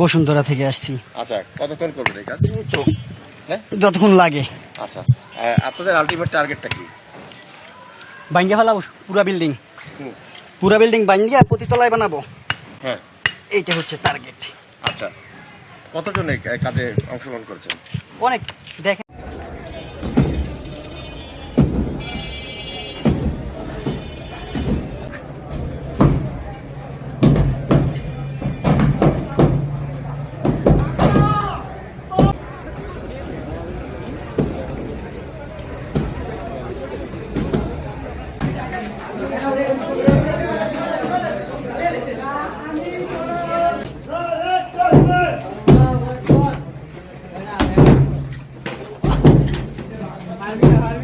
বসুন্ধরা থেকে আসছি। আচ্ছা কতক্ষণ করবেন এই কাজ? হ্যাঁ? যতক্ষণ লাগে। আচ্ছা আপনাদের আলটিমেট টার্গেটটা কি? ভাঙ্গে ফেলাবো পুরা বিল্ডিং পুরা বিল্ডিং আর প্রতিতলায় বানাবো। হ্যাঁ। এইটা হচ্ছে টার্গেট আচ্ছা কতজন এই কাজে অংশগ্রহণ করছেন? অনেক দেখেন।